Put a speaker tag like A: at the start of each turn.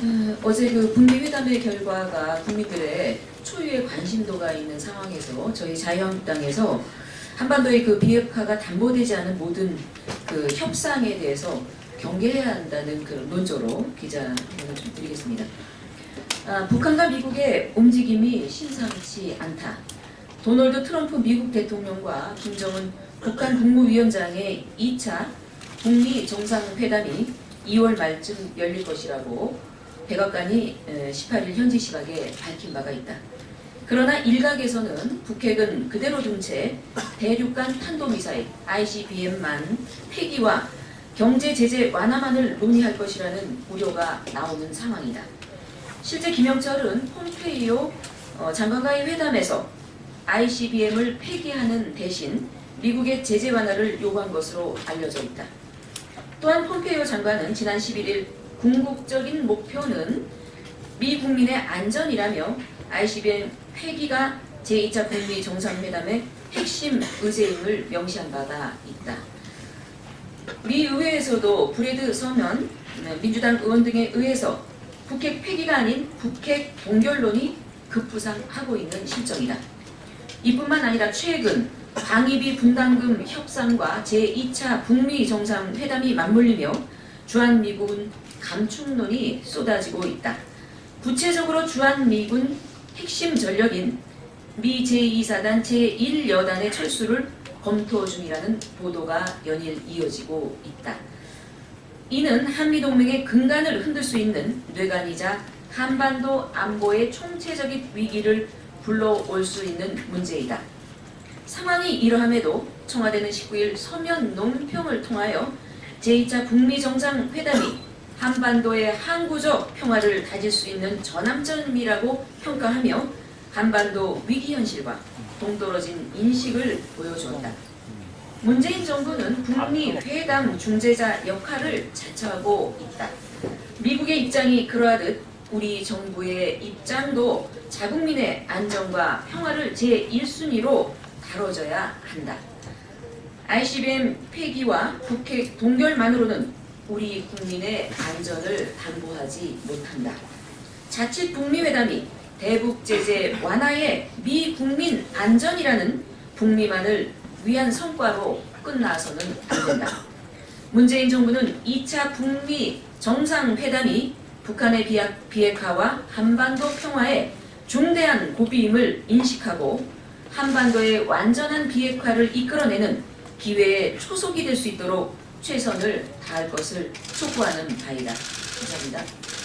A: 어, 어제 그 북미 회담의 결과가 국민들의 초유의 관심도가 있는 상황에서 저희 자유한국당에서 한반도의 그 비핵화가 담보되지 않은 모든 그 협상에 대해서 경계해야 한다는 그 논조로 기자회견을 좀 드리겠습니다. 아, 북한과 미국의 움직임이 심상치 않다. 도널드 트럼프 미국 대통령과 김정은 북한 국무위원장의 2차 북미 정상회담이 2월 말쯤 열릴 것이라고 백악관이 18일 현지 시각에 밝힌 바가 있다. 그러나 일각에서는 북핵은 그대로 둔 채 대륙간 탄도미사일 ICBM만 폐기와 경제 제재 완화만을 논의할 것이라는 우려가 나오는 상황이다. 실제 김영철은 폼페이오 어, 장관과의 회담에서 ICBM을 폐기하는 대신 미국의 제재 완화를 요구한 것으로 알려져 있다. 또한 폼페이오 장관은 지난 11일 궁극적인 목표는 미 국민의 안전이라며 ICBM 폐기가 제2차 북미 정상회담의 핵심 의제임을 명시한 바가 있다. 미 의회에서도 브레드 서면 민주당 의원 등에 의해서 북핵 폐기가 아닌 북핵 동결론이 급부상하고 있는 실정이다. 이뿐만 아니라 최근 방위비 분담금 협상과 제2차 북미 정상회담이 맞물리며 주한미군 감축론이 쏟아지고 있다. 구체적으로 주한미군 핵심 전력인 미 제2사단 제1여단의 철수를 검토 중이라는 보도가 연일 이어지고 있다. 이는 한미동맹의 근간을 흔들 수 있는 뇌관이자 한반도 안보의 총체적인 위기를 불러올 수 있는 문제이다. 상황이 이러함에도 청와대는 19일 서면 논평을 통하여 제2차 북미 정상회담이 한반도의 항구적 평화를 다질 수 있는 전함점이라고 평가하며 한반도 위기 현실과 동떨어진 인식을 보여주었다. 문재인 정부는 북미 회담 중재자 역할을 자처하고 있다. 미국의 입장이 그러하듯 우리 정부의 입장도 자국민의 안전과 평화를 제1순위로 다뤄져야 한다. ICBM 폐기와 북핵 동결만으로는 우리 국민의 안전을 담보하지 못한다. 자칫 북미 회담이 대북 제재 완화의 미 국민 안전이라는 북미만을 위한 성과로 끝나서는 안 된다. 문재인 정부는 2차 북미 정상회담이 북한의 비핵, 비핵화와 한반도 평화에 중대한 고비임을 인식하고 한반도의 완전한 비핵화를 이끌어내는 기회의 초석이 될 수 있도록 최선을 다할 것을 촉구하는 바이다. 감사합니다.